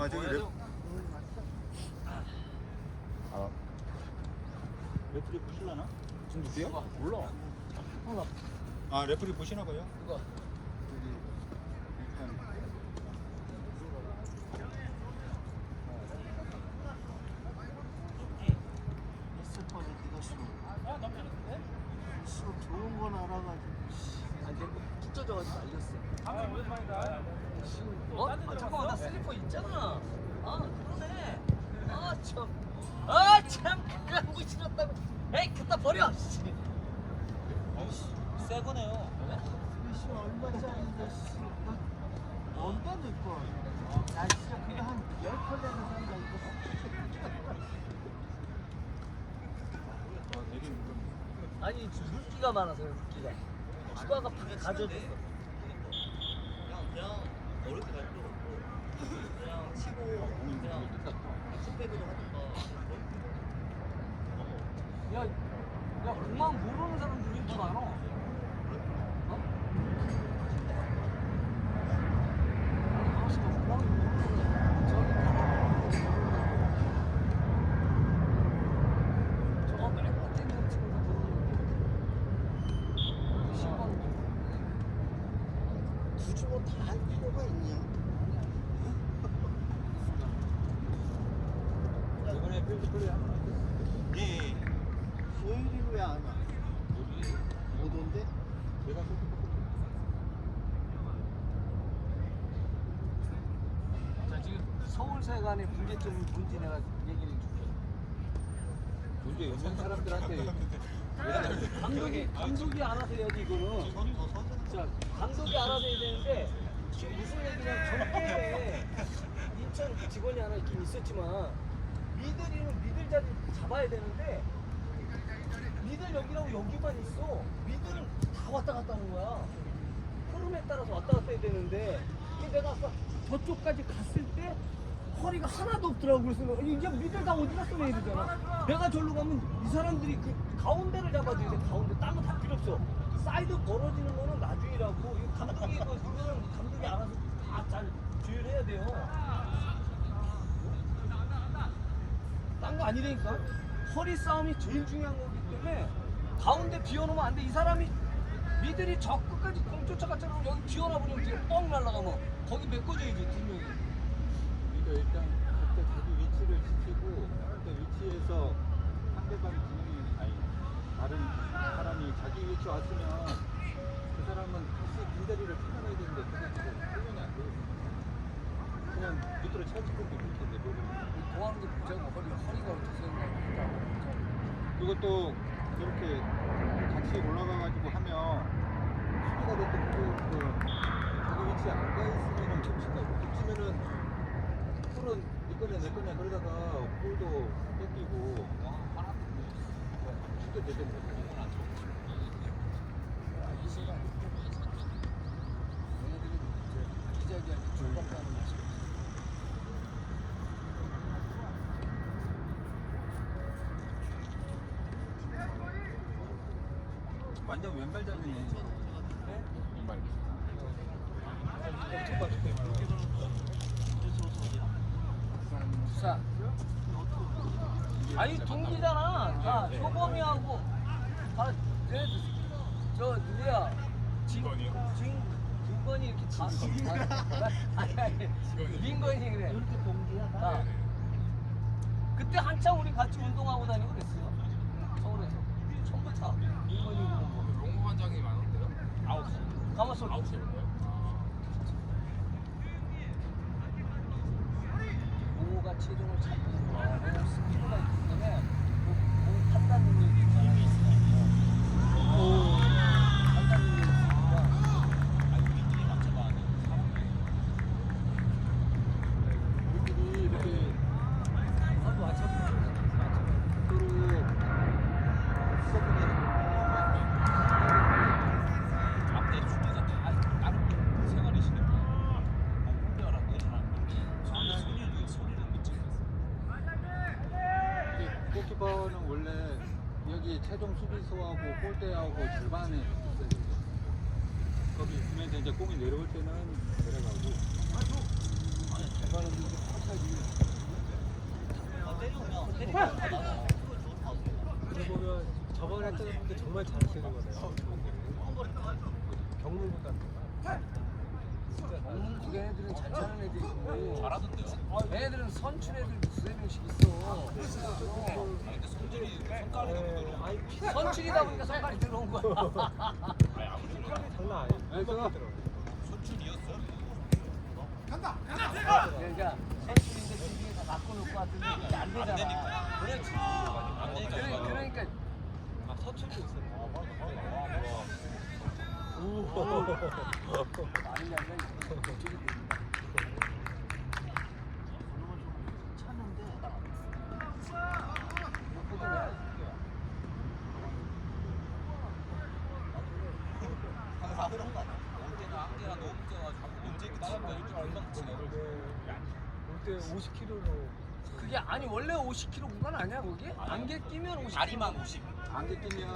아 저기 랩. 아 레프리 보실라나? 지금 누구야? 몰라. 아 레프리 보시나 봐요. 누가? 여기 일단 했을 뻔해 네가 싫어 싫어 좋은 건 알아가지고 씨. 아니 내가 푹 젖어가지고 말렸어. 아 오랜만이다. 어? 아 잠깐만 나 슬리퍼 있잖아. 아 그러네. 아 참. 아참 그거 하고 싫었다고. 에이 갖다 버려. 씨. 새 거네요. 씨 얼마짜리인데 씨. 너 뭔데 내거 나 진짜 그거 한열 컬레를 산다 이거 아 되게 무겁네. 아니 지금 물기가 많아서 물기가. 추가가 팍 가져줬어. 그냥 그냥 어렵게 갈 필요 없고 그냥 치고 그냥 슈백으로 하든가. 야, 야 공만 모르는 사람들이 이렇게 많아. 어? 아니, 가만있어 봐. 공만 모르는 저기 저거 맨 끝에 있는 친구도 모르는 신발 굳이 뭐 다 할 필요가 있냐 이번에 필드 플레이 한번 하세요. 예. 예. 소율이 왜 안 와? 못 온대? 내가 그 자 지금 서울세관의 문제점이 뭔지 내가 얘기를 줄게. 문제 있는 사람들한테 감독이 감독이 알아서 해야지 이거는. 자 감독이 알아서 해야 되는데 지금 무슨 얘기냐 전국에 인천 그 직원이 하나 있긴 있었지만 미들이는 미들 자리 잡아야 되는데 미들 여기라고 여기만 있어. 미들은 다 왔다 갔다 하는 거야. 흐름에 따라서 왔다 갔다 해야 되는데 내가 아까 저쪽까지 갔을 때 허리가 하나도 없더라고. 그래서 이제 미들 다 어디 갔어 내 이러잖아. 내가 절로 가면 이 사람들이 그 가운데를 잡아줘야 돼. 가운데 딴 거 다 필요 없어. 사이드 벌어지는 거는 나중이라고. 이 감독이 이거 이거는 감독이 알아서 다 잘 조율해야 돼요. 딴 거 아니라니까. 허리 싸움이 제일 중요한 거기 때문에 가운데 비워놓으면 안 돼. 이 사람이 미들이 저 끝까지 공 쫓아갔잖아. 여기 비워놔버리면 뒤에 뻥 날라가면 거기 메꿔줘야지 두 명이 그러니까 일단 각자 자기 위치를 지키고 그 위치에서 상대방 진영이 아니 다른 사람이 자기 위치 왔으면 그 사람은 다시 빈자리를 찾아가야 되는데 그게 지금 훈련이 안 되고 그냥 밑으로 찰지고 이렇게 내버리는 도와는 게 보자고 허리 허리가 어떻게 생각하니까. 그것도 그렇게 같이 올라가가지고 하면 수비가 됐든 그, 그 자기 위치에 안가 있으면은 겹친다고. 겹치면은 풀은 네 거냐 내 거냐 그러다가 볼도 뺏기고 졸업하는 맛이 완전 왼발 잡이네 왼발 부산 아니 동기잖아 다 효범이하고 다저 누구야 진건이요? 진 김건희 이렇게 다 아니 아니 민건이 그래 이렇게 동기야 나 아. 그때 한참 우리 같이 운동하고 다니고 그랬어요. 서울에서. 처음부터. 민건이 운동. 롱 관장이 많은데요? 아홉 시. 가만있어. 아홉 시인데요? 공호가 체중을 잡는 거. 왜냐면 스피드가 있기 때문에 공- 공 판단 능력이 있잖아요. 오. 판단 능력이 있으니까. 우리들이 이렇게 나도 마찬가지야. 서로 서포트하는 앞에 중에서 다 다른 생활이시니까 공부하라고 해주는 저는 소리를 소리를 못 찍겠어. 이게 골키퍼는 원래 여기 최종 수비수하고 골대하고 절반에 있어야 돼. 거기 있으면 이제 공이 내려올 때는 내려가고 그러고 보면 저번에 했던 분들 정말 잘 쓰는 거네요. 경문보다 진짜 잘. 그 애들은 잘 차는 애들 있고 잘하던데요. 애들은 선출 애들 두세 명씩 있어 아, 너무 네, 들어. 아니 피 선출이다 보니까 성깔이 들어온 거야 아니 아무리 피kal이 장난 아니에요. 그래서 선출이었어. 그러니까 선출인데 주위에 다 바꿔놓고 왔더니 이게 안안 되잖아 되니까. 그렇지. 안 되니까. 그래. 그러니까 아 서출도 있었네. 많이 나가 저쪽이 찾는데 항상 그런 거 아니야? 올 때는 안개가 너무 껴가지고 언제 그 친구가 이렇게 금방 치네. 올때 50kg로 그게 아니 원래 50km 구간 아니야 거기? 안개 끼면 50km 다리만 50. 안개 끼면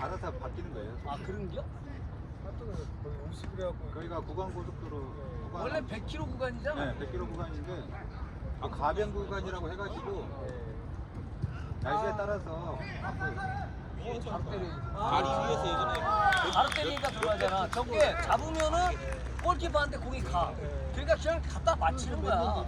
알아서 바뀌는 거예요. 아 그런겨? 거의 50kg 하고 거기가 구간 고속도로 구간 원래 100km 구간이잖아 네, 100km 구간인데 그 가변 구간이라고 해가지고 네. 날씨에 따라서 바꿔요. 저 바로 때려 다리 위에서 예전에 바로 때리니까 들어가잖아 저게 잡으면은 골키퍼한테 공이 가 그러니까 그냥 갖다 맞히는 거야 공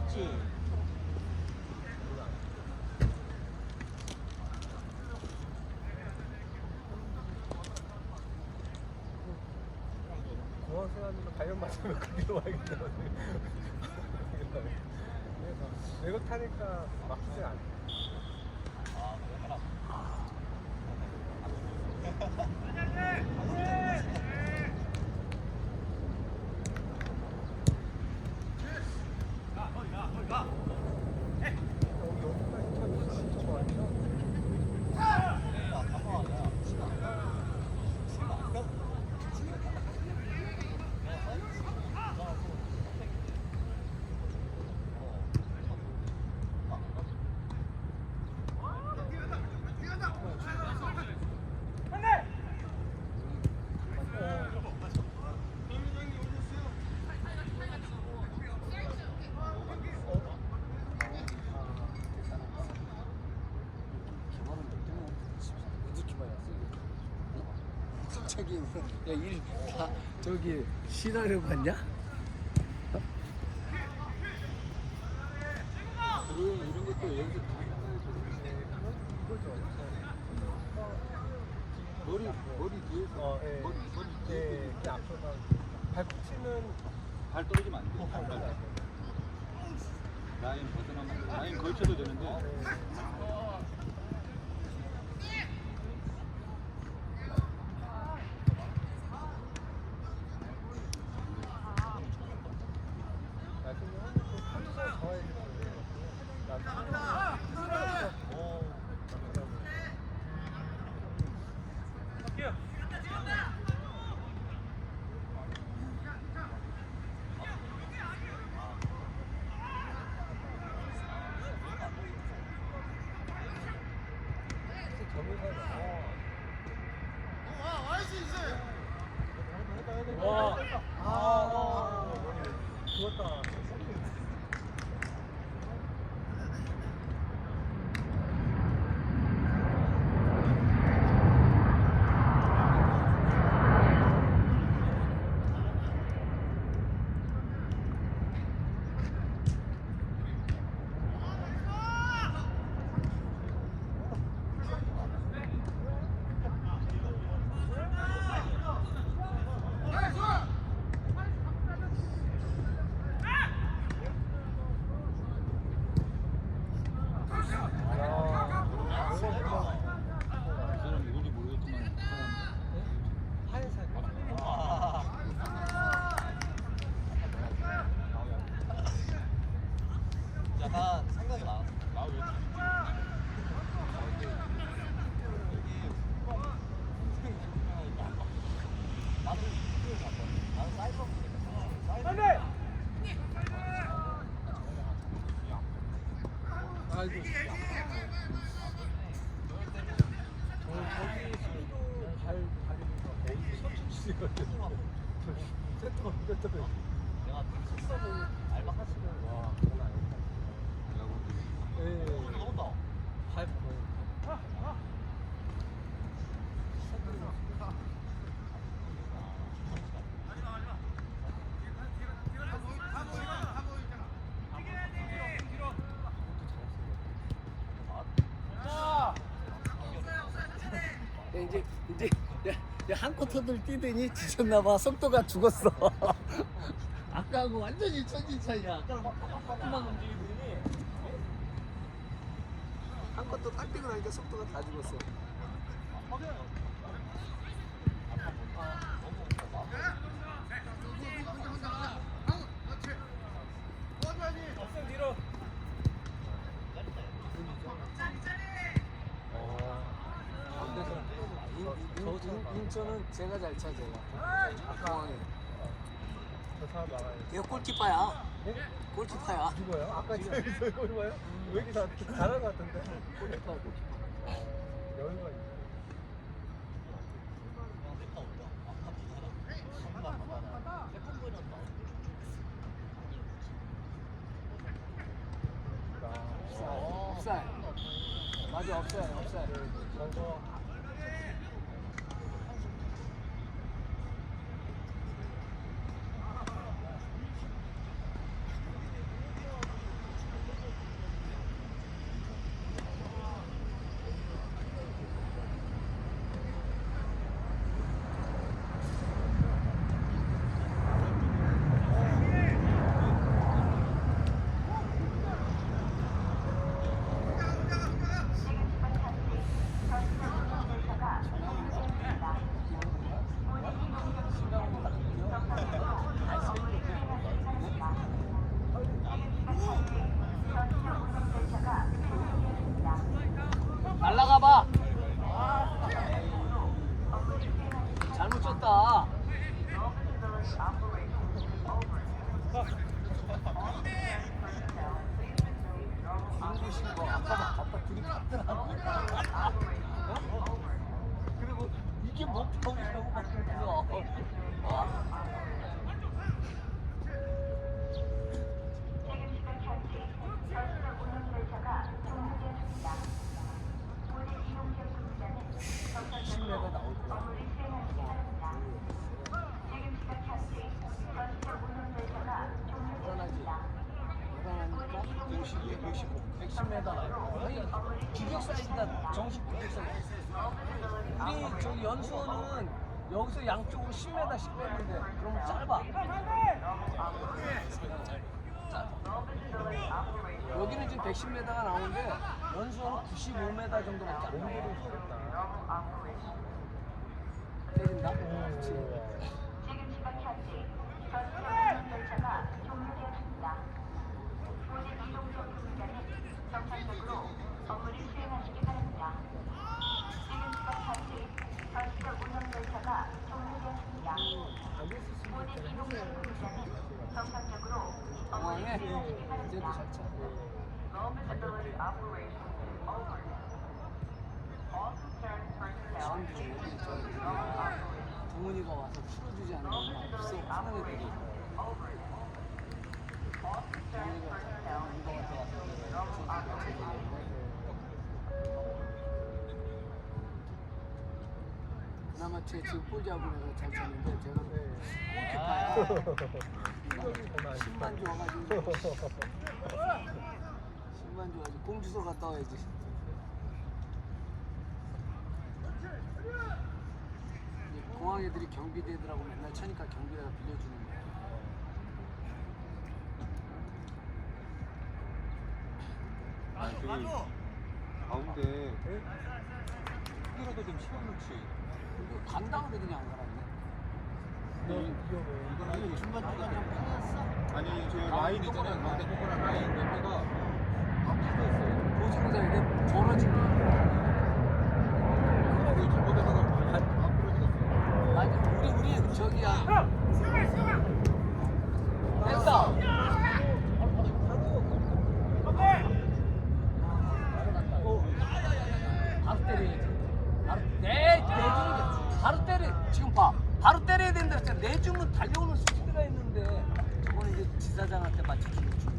항 생활로 발령 맞으면 그리로 와야겠다. 외국 타니까 막히지 않아. 여기 여기까지 타면 진짜 좋아요. 저기 야일다 저기 시나리오 봤냐? 그리고 이런 것도 이거죠. 머리 머리 뒤에서 어, 예. 머리 머리 네, 뒤에 이렇게 앞서가 발붙이는 발 떨어지면 안 돼. 발 떨어져. 라인 벗어나면. 라인 걸쳐도 되는데 나중에 또 컨디션 좋아야겠는데. 와, 한 쿼터들 뛰더니 지쳤나봐. 속도가 죽었어. 아까하고 완전히 천지 차이야. 빡빡빡빡 움직이더니 한 쿼터 딱 뛰고 나니까 속도가 다 죽었어 없음 뒤로. 인, 인, 인, 인천은 제가 잘 차, 제가. 공항에. 얘 골키퍼야. 골키퍼야. 누구예요? 아까 저기서 이거 봐요? 왜 이렇게 다 잘한 것 같은데? 골키퍼, 골키퍼. 여유가 있어. 없어요. 맞아, 없어요, 없어요. 저거 날라가 봐. 잘못 쳤다. 중구신 거 아까 막 갖다 들이받더라고. 그리고 이게 뭐 평이라고 막 그러면서. 어? 신뢰가 나올 거야. 불안하지. 불안하니까 110, 115, 110m 나요. 아니 규격 사이즈가 정식 규격 사이즈. 우리 저 연수원은 여기서 양쪽으로 10m, 10m인데 그럼 짧아. 짧아. 여기는 지금 110m가 나오는데 연수원은 95m 정도밖에 안 나와. 때린다? 그렇지. 공항에 이 제도 잘 차. 지금도 좀 여기 저 부모님가 와서 풀어주지 않으면 없어 푸는 애들이 와서 그나마 제 지금 볼 잡으면서 잘 쳤는데 제가 골키퍼야 10만 줘가지고 10만 줘가지고 공주소 갔다 와야지 공항 애들이 경비대들하고 맨날 차니까 경비대가 빌려주는 거야 아 저기 가운데 크기라도 좀 치워놓지 이거 간다고 그러더니 안 갈았네 너 아니 중간중간 좀 편했어. 아니 저 라인 있잖아요 가운데 동그란 라인 옆에가 다 이게 벌어진 거야 그 잘못하다가 다 부러지겠어요. 아니 우리 우리 저기야. 됐다 바로 때려야지. 바로 내 내주는 게 바로 때려. 지금 봐 바로 때려야 된다. 했잖아 내주면 달려오는 스피드가 있는데 저거는 이제 지사장한테 맞춰 주는 줄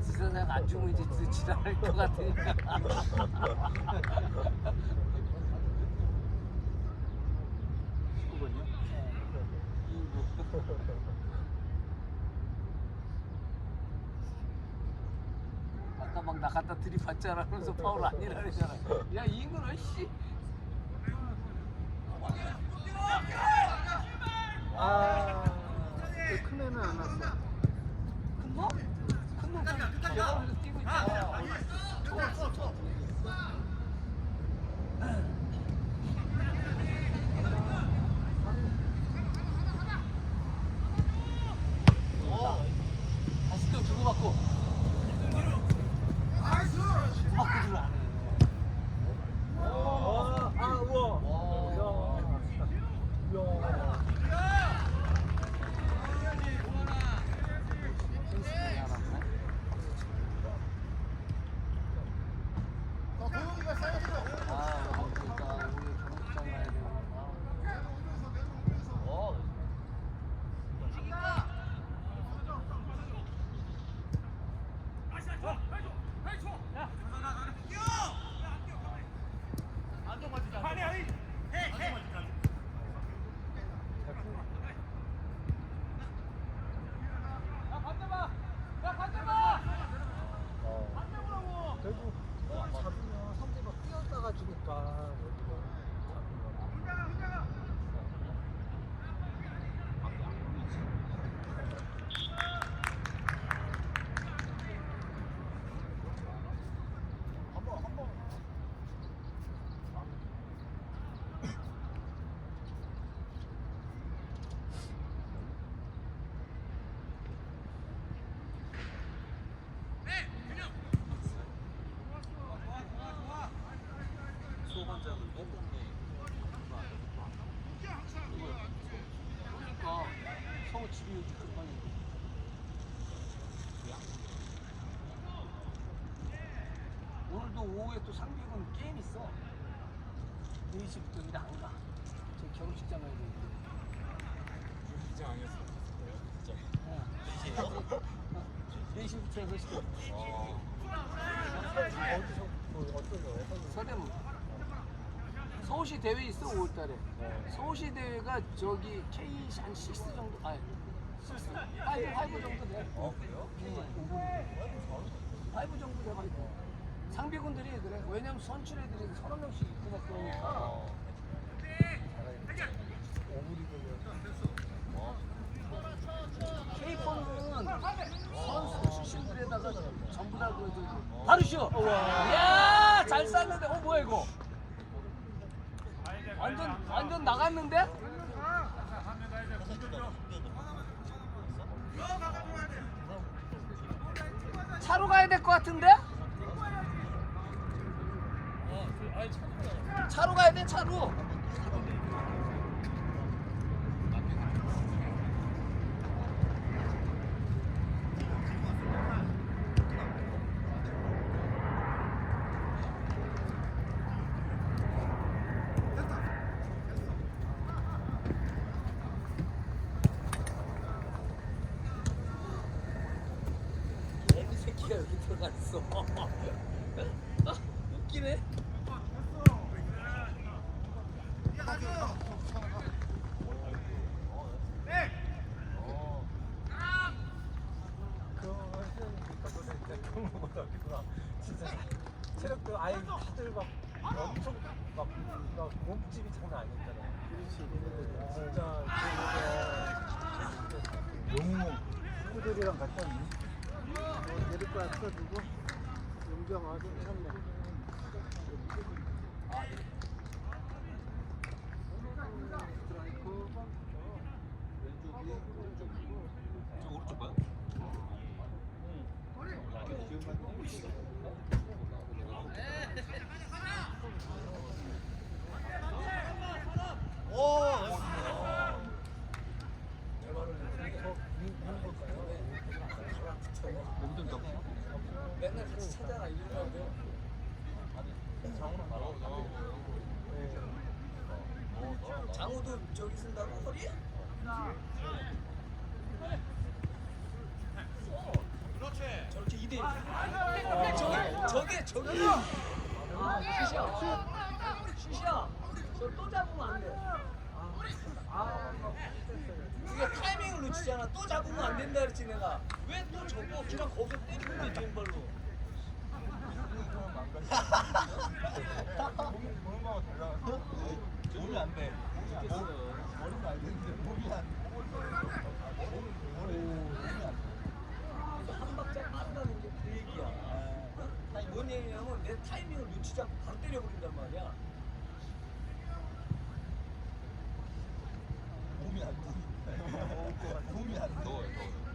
지사장 안 주면 이제 지- 지랄할 것 같으니까. 19번이요? 아까 막 나갔다 들이받잖아 하면서 파울 아니라 그러잖아 야 이거는 씨 아, 그큰 애는 안 왔어. 큰 놈? 큰 놈? 내가 오늘 뛰고 있잖아. 다시 또 주고받고. 주고받기를 안 해. 아, 아, 우와. 이야. 이야. 아, 그러니까 우리 경기장 가야 되고. 어. 결국 잡으면 상대가 뛰었다가 주니까 여기가 잡는 거. 소반장을 뺐던데 그러니까 서울 집이 여기 근방인데. 오후에 또 상비군 게임 있어. 4시부터 근데 안 가. 저 결혼식장 가야 되는데. 진짜 아니었어 진짜 어. 4시부터 6시까지. 어디서 어떤? 서대문. 서울시 대회 있어 5월 달에. 서울시 대회가 저기 K 한6 정도 아니 6, 5, 5 정도 돼. 어 그래요? 네. 5 정도 돼가지고 상비군들이 그래. 왜냐면 선출 애들이 서너 명씩 있고 막 그러니까. K펀드는 선수 출신들에다가 전부 다그 저기 바로 쉬어. 이야 잘 쌌는데 어 뭐야 이거? 완전 완전 나갔는데? 차로 가야 될 것 같은데? 차로 가야 돼 차로. 여기 들어가 있어. 아, 웃기네. 그거 하시니까 너네 그런 거보다 어디구나. 진짜 체력도 아예 다들 막 엄청 막, 막 몸집이 장난 아니었잖아. 그렇지. 진짜 너무 친구들이랑 같이 뭐 내릴 거야 틀어주고 용병 와서 참네. 저 오른쪽 봐요? 몸좀 더. 맨날 같이 찾아라 이러는데. 저기 쓴다고 허리에? 저렇게 이대 저게 저게 저게 아 시시야 시시야 저 또 잡으면 안돼 아 이게 타이밍을 놓치잖아 또 잡으면 안 된다 그랬지 내가 왜 또 저거 그냥 거기서 때리는 게 왼발로 몸이 안 돼. 몸이 안 되는데 몸이 안 돼. 한 박자 빠르다는 게 그 얘기야. 어? 아니 뭔 얘기냐면 내 타이밍을 놓치지 않고 바로 때려버린단 말이야. 몸이 안 돼. 몸이 안 돼.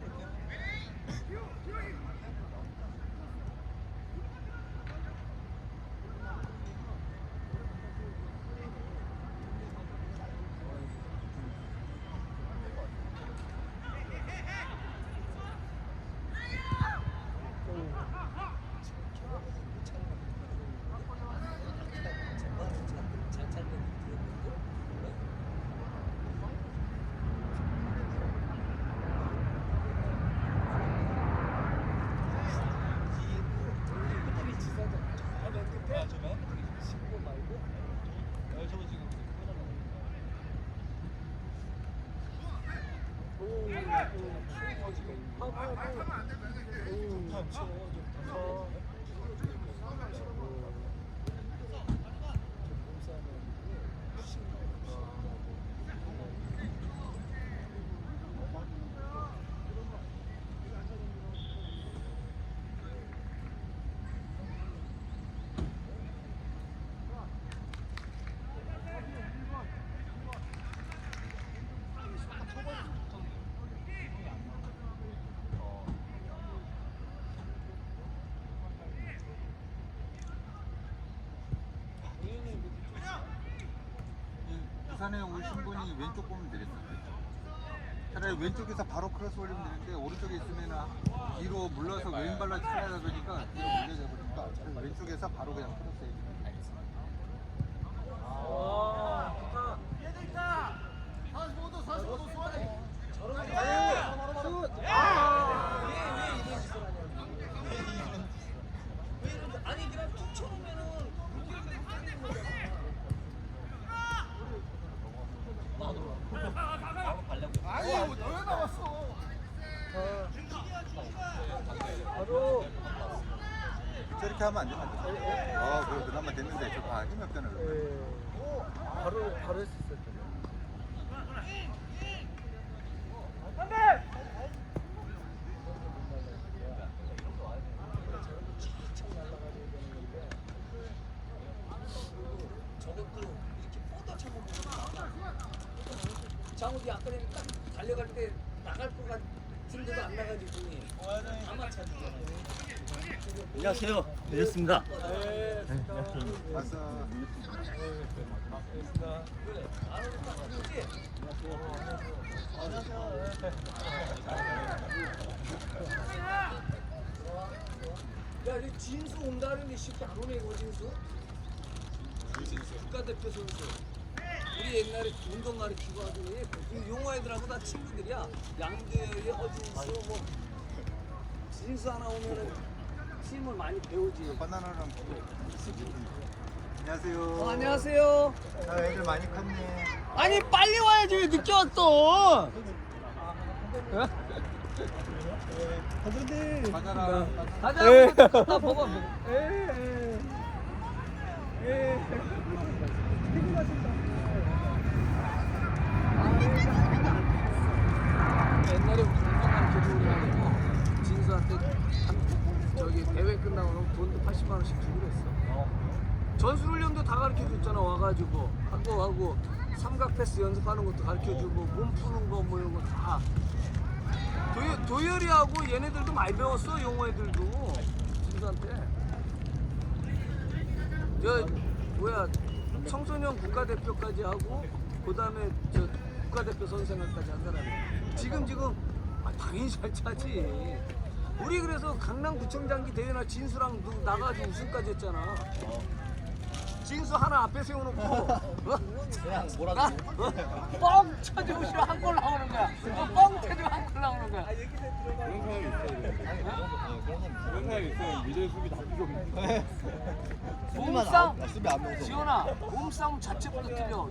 잘 찾는 들었는데. 아, 저 맨? 신고 말고 어, 저거 지금 오, 오, 추워지가 있네. 아, 아, 아. 오, 좀 추워, 좀 더. 이 부산에 오신 분이 왼쪽 보면 되겠는데. 차라리 왼쪽에서 바로 크로스 올리면 되는데 오른쪽에 있으면 뒤로 물러서 왼발로 치려다 보니까 그게 올려져 버리니까 차라리 왼쪽에서 바로 그냥 크로스 해주면 되겠습니다. 와, 좋다. 저런 거 아, 왜, 왜 이런 짓을 하냐고. 왜 이런 짓- 아니 그냥 툭 쳐놓으면은 무게를 그냥 때리는 거잖아. 바로 저렇게 하면 안되나? 아, 그래 그나마 됐는데 저다 힘이 없잖아. 예. 바로 바로 했을 텐데. 저것도 이렇게 뻗어차고 장욱이 아까 전에 딱 달려갈 때 나갈 것 같은데도 안 나가지고 아마 차주잖아. 안녕하세요. 늦었습니다. 네? 야, 이 진수 온다는데 쉽게 안 오네, 이거 진수. 국가대표 선수. 우리 옛날에 운동 가르치고 하더니 이 용어 애들하고 다 친구들이야. 양재의 허진수, 뭐 진수 하나 오면은 팀을 많이 배우지. 바나나랑 안녕하세요. 어, 안녕하세요. 아, 애들 많이 컸네. 아니 빨리 와야지 왜 늦게 왔어? 바나나. 가자. 네. 갖다 먹어. 옛날에 운동할 때 우리 하고 진수한테 한, 저기 대회 끝나고 나면 돈도 80만 원씩 주기로 했어. 전술훈련도 다 가르쳐 줬잖아 와가지고 하고 하고 삼각 패스 연습하는 것도 가르쳐 주고 몸 푸는 거 뭐 이런 거 다. 도열, 도열이하고 얘네들도 많이 배웠어 용어 애들도 진수한테. 저 뭐야 청소년 국가대표까지 하고 그다음에 저 국가대표 선생님까지 한 사람이 지금 지금 아, 당연히 잘 차지 우리 그래서 강남구청장기 대회나 진수랑 누- 나가가지고 우승까지 했잖아 진수 하나 앞에 세워놓고 어? 그냥 뭐라고? 나 어? 뻥 쳐주고 싶어 한골 나오는 거야 어, 뻥 쳐주고 한골 나오는 거야 그런 사람 있어요. 미들 수비 다 필요 없는. 몸싸움 아, 수비 안 명서. 지원아 몸싸움 자체부터 틀려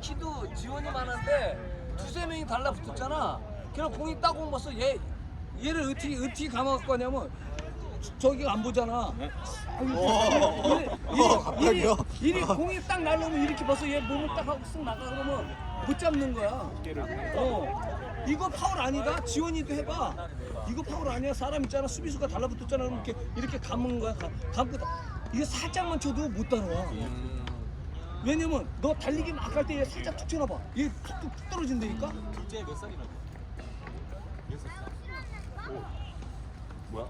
키도 지원이 많은데 두세 명이 달라붙었잖아 그냥 공이 딱 옮았어 얘 얘를 어떻게 어떻게 감아갖고 하냐면 저기가 안 보잖아 오, 이리, 갑자기요? 이리, 이리 공이 딱 날라오면 이렇게 봐서 얘 몸을 딱 하고 쓱 나가 그러면 못 잡는 거야 어 이거 파울 아니다. 지원이도 해봐. 이거 파울 아니야. 사람 있잖아. 수비수가 달라붙었잖아. 그럼 이렇게 이렇게 감은 거야. 가- 감고 다- 이게 살짝만 쳐도 못 따라와. 왜냐면 너 달리기 막할때 살짝 툭 쳐놔봐. 얘 툭, 툭, 툭 떨어진다니까. 둘째 몇 살이나? 몇 살? 뭐야?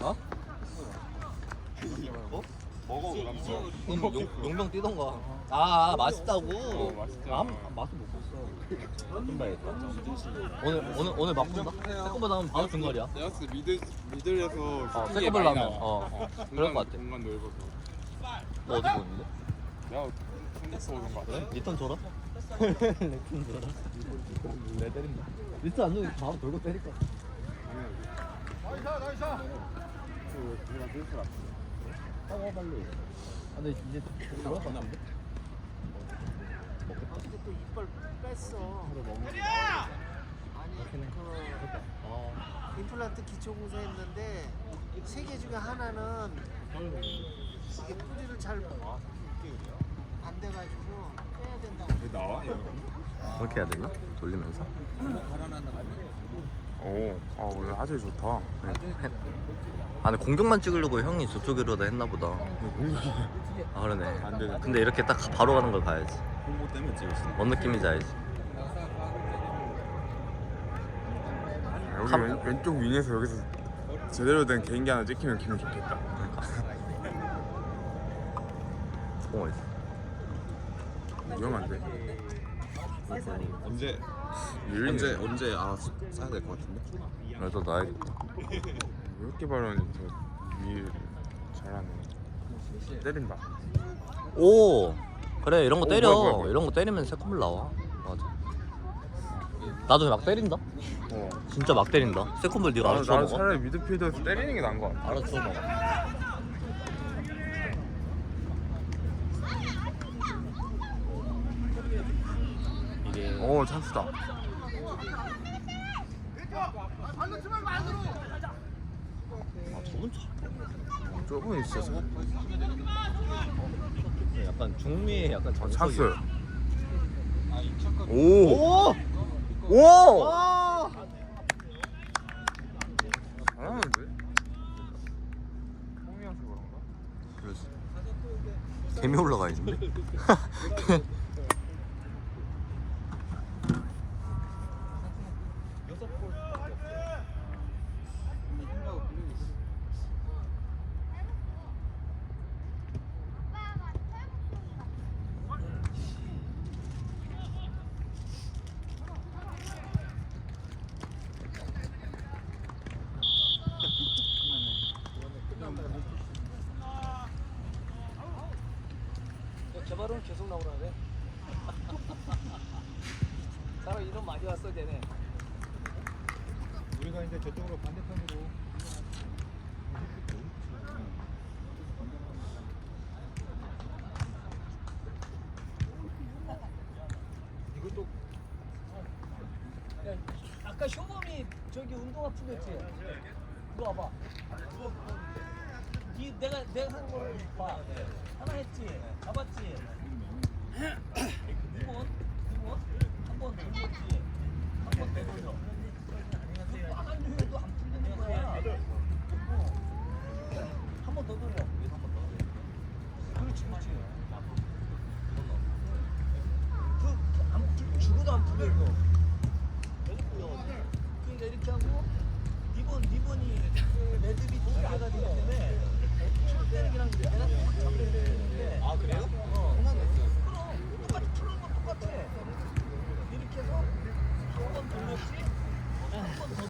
어? 먹어 그럼. 그럼 용, 용병 뛰던가. 아, 아 맛있다고. 아, 한, 맛을 못 봤어. 오늘 오늘 오늘 바꾼다. 세컨보다 하면 바로 중거리야. 내가 봤을 때 미들 미들에서 어, 슈팅이 세컨볼 많이 하면 나와. 어, 그럴 것 같아. 공간 넓어서. 너 어디 보는데? 내가 손대서 오는 거 같아. 그래? 리턴 줘라. 리턴 줘라. 내 때린다. 리턴 안 넣으면 바로 돌고 때릴 거야. 하고 빨리. 아, 근데 이제 들어갔는데? 근데 또 이빨 뺐어. 아니 그 임플란트 기초 공사했는데 세 개 중에 하나는 이게 뿌리를 잘 안 돼가지고 빼야 된다고. 나와? 그렇게 해야 되나? 돌리면서. 오, 아 오늘 화질 좋다. 아 근데 공격만 찍으려고 형이 저쪽으로다 했나 보다. 아 그러네. 안 되네. 근데 이렇게 딱 바로 가는 걸 봐야지. 홍보 때문에 찍었어. 뭔 느낌인지 알지. 여기 감- 왼, 왼쪽 윙에서 여기서 제대로 된 개인기 하나 찍히면 기분 좋겠다. 어 있어. 위험한데. 언제 언제 언제 알아서 써야 될 것 같은데? 그래서 놔야겠다. 왜 이렇게 발언이 저위 잘하네. 때린다. 오 그래 이런 거 오, 때려. 뭐야, 뭐야, 뭐야. 이런 거 때리면 세컨볼 나와. 맞아. 나도 막 때린다. 어. 진짜 막 때린다. 세컨볼 네가 나는, 알아서 나는 먹어. 차라리 미드필더에서 때리는 게 나은 것 같아. 알아서 먹어. 오 찬스다. 아, 저분 참 좁은 있어서. 약간 중미의 약간 아. 찬스. 오. 오! 오! 잘하는데? 폼이어서 그런가? 그러지. 개미 올라가 있는 데. 근데 힘나고 불리고 있어. 개발은 계속 나오라 그래. 사람 이름 많이 왔어 쟤네. 우리가 이제 저쪽으로 반대편으로 이것도 야, 아까 저기 운동화 풀렸지? 이거 봐봐. 이 내가 내가 한 거를 봐. 하나 했지? 잡았지?